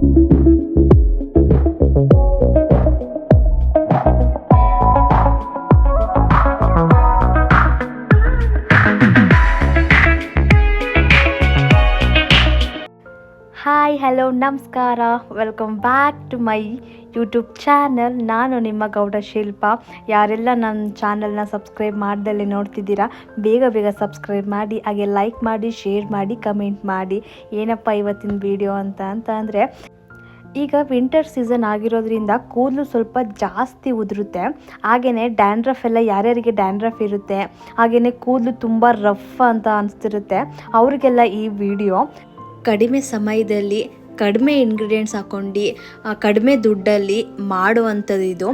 thank you hi hello, ನಮಸ್ಕಾರ. Welcome back to my YouTube channel ನಾನು ನಿಮ್ಮ ಗೌಡ ಶಿಲ್ಪ. ಯಾರೆಲ್ಲ ನನ್ನ ಚಾನಲ್ನ ಸಬ್ಸ್ಕ್ರೈಬ್ ಮಾಡ್ದಲ್ಲೇ ನೋಡ್ತಿದ್ದೀರಾ, ಬೇಗ ಬೇಗ ಸಬ್ಸ್ಕ್ರೈಬ್ ಮಾಡಿ, ಹಾಗೆ ಲೈಕ್ ಮಾಡಿ ಶೇರ್ ಮಾಡಿ ಕಮೆಂಟ್ ಮಾಡಿ. ಏನಪ್ಪ ಇವತ್ತಿನ ವಿಡಿಯೋ ಅಂತ ಅಂತ ಅಂದರೆ, ಈಗ ವಿಂಟರ್ ಸೀಸನ್ ಆಗಿರೋದ್ರಿಂದ ಕೂದಲು ಸ್ವಲ್ಪ ಜಾಸ್ತಿ ಉದುರುತ್ತೆ. ಹಾಗೆಯೇ ಡ್ಯಾಂಡ್ರಫ್ ಎಲ್ಲ ಯಾರ್ಯಾರಿಗೆ ಡ್ಯಾಂಡ್ರಫ್ ಇರುತ್ತೆ ಹಾಗೆಯೇ ಕೂದಲು ತುಂಬ ರಫ್ ಅಂತ ಅನಿಸ್ತಿರುತ್ತೆ. ಅವರಿಗೆಲ್ಲ ಈ ವಿಡಿಯೋ ಕಡಿಮೆ ಸಮಯದಲ್ಲಿ ಕಡಿಮೆ ಇಂಗ್ರೀಡಿಯೆಂಟ್ಸ್ ಹಾಕ್ಕೊಂಡು ಕಡಿಮೆ ದುಡ್ಡಲ್ಲಿ ಮಾಡುವಂಥದ್ದು ಇದು.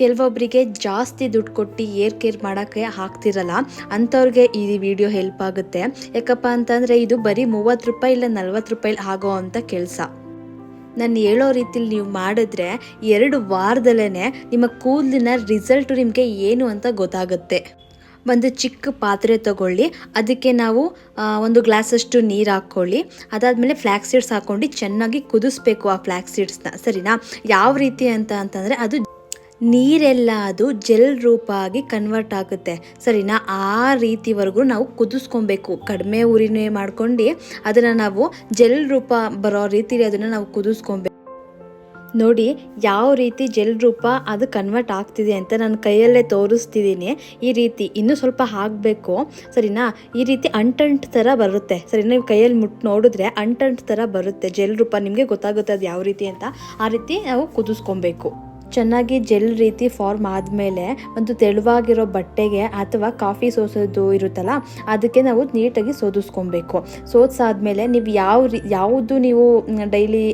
ಕೆಲವೊಬ್ಬರಿಗೆ ಜಾಸ್ತಿ ದುಡ್ಡು ಕೊಟ್ಟು ಏರ್ ಕೇರ್ ಮಾಡೋಕ್ಕೆ ಆಗ್ತಿರಲ್ಲ, ಅಂಥವ್ರಿಗೆ ಈ ವಿಡಿಯೋ ಹೆಲ್ಪ್ ಆಗುತ್ತೆ. ಯಾಕಪ್ಪ ಅಂತಂದರೆ ಇದು ಬರೀ ಮೂವತ್ತು ರೂಪಾಯಿ ಇಲ್ಲ ನಲ್ವತ್ತು ರೂಪಾಯಿ ಆಗೋ ಅಂಥ ಕೆಲಸ. ನಾನು ಹೇಳೋ ರೀತಿಲಿ ನೀವು ಮಾಡಿದ್ರೆ ಎರಡು ವಾರದಲ್ಲೇ ನಿಮ್ಮ ಕೂದಲಿನ ರಿಸಲ್ಟು ನಿಮಗೆ ಏನು ಅಂತ ಗೊತ್ತಾಗುತ್ತೆ. ಒಂದು ಚಿಕ್ಕ ಪಾತ್ರೆ ತಗೊಳ್ಳಿ. ಅದಕ್ಕೆ ನಾವು ಒಂದು ಗ್ಲಾಸಷ್ಟು ನೀರು ಹಾಕ್ಕೊಳ್ಳಿ. ಅದಾದಮೇಲೆ ಫ್ಲ್ಯಾಕ್ ಸೀಡ್ಸ್ ಹಾಕ್ಕೊಂಡು ಚೆನ್ನಾಗಿ ಕುದಿಸ್ಬೇಕು ಆ ಫ್ಲ್ಯಾಕ್ ಸೀಡ್ಸ್ನ ಸರಿನಾ? ಯಾವ ರೀತಿ ಅಂತ ಅಂತಂದರೆ ಅದು ನೀರೆಲ್ಲ ಅದು ಜೆಲ್ ರೂಪ ಆಗಿ ಕನ್ವರ್ಟ್ ಆಗುತ್ತೆ. ಸರಿನಾ? ಆ ರೀತಿವರೆಗೂ ನಾವು ಕುದಿಸ್ಕೊಬೇಕು. ಕಡಿಮೆ ಉರಿನೇ ಮಾಡ್ಕೊಂಡು ಅದನ್ನು ನಾವು ಜೆಲ್ ರೂಪ ಬರೋ ರೀತಿಲಿ ಅದನ್ನು ನಾವು ಕುದಿಸ್ಕೊಬೇಕು. ನೋಡಿ ಯಾವ ರೀತಿ ಜೆಲ್ ರೂಪ ಅದು ಕನ್ವರ್ಟ್ ಆಗ್ತಿದೆ ಅಂತ ನಾನು ಕೈಯಲ್ಲೇ ತೋರಿಸ್ತಿದ್ದೀನಿ. ಈ ರೀತಿ ಇನ್ನೂ ಸ್ವಲ್ಪ ಹಾಕಬೇಕು. ಸರಿನಾ? ಈ ರೀತಿ ಅಂಟಂಟ್ ಥರ ಬರುತ್ತೆ. ಸರಿ, ನೀವು ಕೈಯಲ್ಲಿ ಮುಟ್ಟು ನೋಡಿದ್ರೆ ಅಂಟಂಟ್ ಥರ ಬರುತ್ತೆ. ಜೆಲ್ ರೂಪ ನಿಮಗೆ ಗೊತ್ತಾಗುತ್ತೆ ಅದು ಯಾವ ರೀತಿ ಅಂತ. ಆ ರೀತಿ ನಾವು ಕುದಿಸ್ಕೊಬೇಕು. ಚೆನ್ನಾಗಿ ಜೆಲ್ ರೀತಿ ಫಾರ್ಮ್ ಆದಮೇಲೆ ಒಂದು ತೆಳುವಾಗಿರೋ ಬಟ್ಟೆಗೆ ಅಥವಾ ಕಾಫಿ ಸೋಸೋದು ಇರುತ್ತಲ್ಲ, ಅದಕ್ಕೆ ನಾವು ನೀಟಾಗಿ ಸೋದಿಸ್ಕೊಬೇಕು. ಸೋದಿಸಾದ್ಮೇಲೆ ನೀವು ಯಾವ ರೀ, ಯಾವುದು ನೀವು ಡೈಲಿ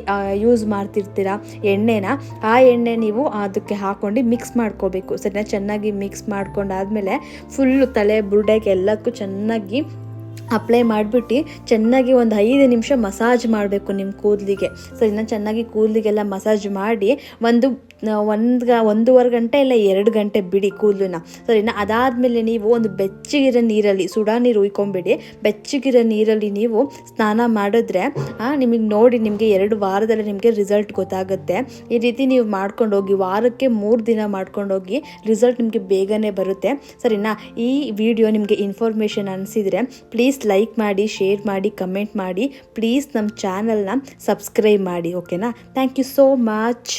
ಯೂಸ್ ಮಾಡ್ತಿರ್ತೀರ ಎಣ್ಣೆನ, ಆ ಎಣ್ಣೆ ನೀವು ಅದಕ್ಕೆ ಹಾಕ್ಕೊಂಡು ಮಿಕ್ಸ್ ಮಾಡ್ಕೋಬೇಕು. ಸರಿನಾ? ಚೆನ್ನಾಗಿ ಮಿಕ್ಸ್ ಮಾಡ್ಕೊಂಡಾದ್ಮೇಲೆ ಫುಲ್ಲು ತಲೆ ಬುರುಡೆಗೆ ಎಲ್ಲಕ್ಕೂ ಚೆನ್ನಾಗಿ ಅಪ್ಲೈ ಮಾಡಿಬಿಟ್ಟು ಚೆನ್ನಾಗಿ ಒಂದು ಐದು ನಿಮಿಷ ಮಸಾಜ್ ಮಾಡಬೇಕು ನಿಮ್ಮ ಕೂದಲಿಗೆ. ಸರಿನಾ ಚೆನ್ನಾಗಿ ಕೂದಲಿಗೆಲ್ಲ ಮಸಾಜ್ ಮಾಡಿ ಒಂದು ಒಂದು ಒಂದೂವರೆ ಗಂಟೆ ಇಲ್ಲ ಎರಡು ಗಂಟೆ ಬಿಡಿ ಕೂದಲನ್ನ. ಸರಿನಾ ಅದಾದಮೇಲೆ ನೀವು ಒಂದು ಬೆಚ್ಚಗಿರೋ ನೀರಲ್ಲಿ ಸುಡಾ ನೀರು ಉಯ್ಕೊಂಬಿಡಿ. ಬೆಚ್ಚಗಿರೋ ನೀರಲ್ಲಿ ನೀವು ಸ್ನಾನ ಮಾಡಿದ್ರೆ ನಿಮಗೆ ನೋಡಿ ನಿಮಗೆ ಎರಡು ವಾರದಲ್ಲಿ ನಿಮಗೆ ರಿಸಲ್ಟ್ ಗೊತ್ತಾಗುತ್ತೆ. ಈ ರೀತಿ ನೀವು ಮಾಡ್ಕೊಂಡೋಗಿ ವಾರಕ್ಕೆ ಮೂರು ದಿನ ಮಾಡ್ಕೊಂಡೋಗಿ ರಿಸಲ್ಟ್ ನಿಮಗೆ ಬೇಗನೆ ಬರುತ್ತೆ. ಸರಿನಾ? ಈ ವಿಡಿಯೋ ನಿಮಗೆ ಇನ್ಫಾರ್ಮೇಷನ್ ಅನಿಸಿದರೆ ಪ್ಲೀಸ್ ಲೈಕ್ ಮಾಡಿ ಶೇರ್ ಮಾಡಿ ಕಮೆಂಟ್ ಮಾಡಿ. ಪ್ಲೀಸ್ ನಮ್ಮ ಚಾನಲ್ನ ಸಬ್ಸ್ಕ್ರೈಬ್ ಮಾಡಿ ಓಕೆನಾ ಥ್ಯಾಂಕ್ ಯು ಸೋ ಮಚ್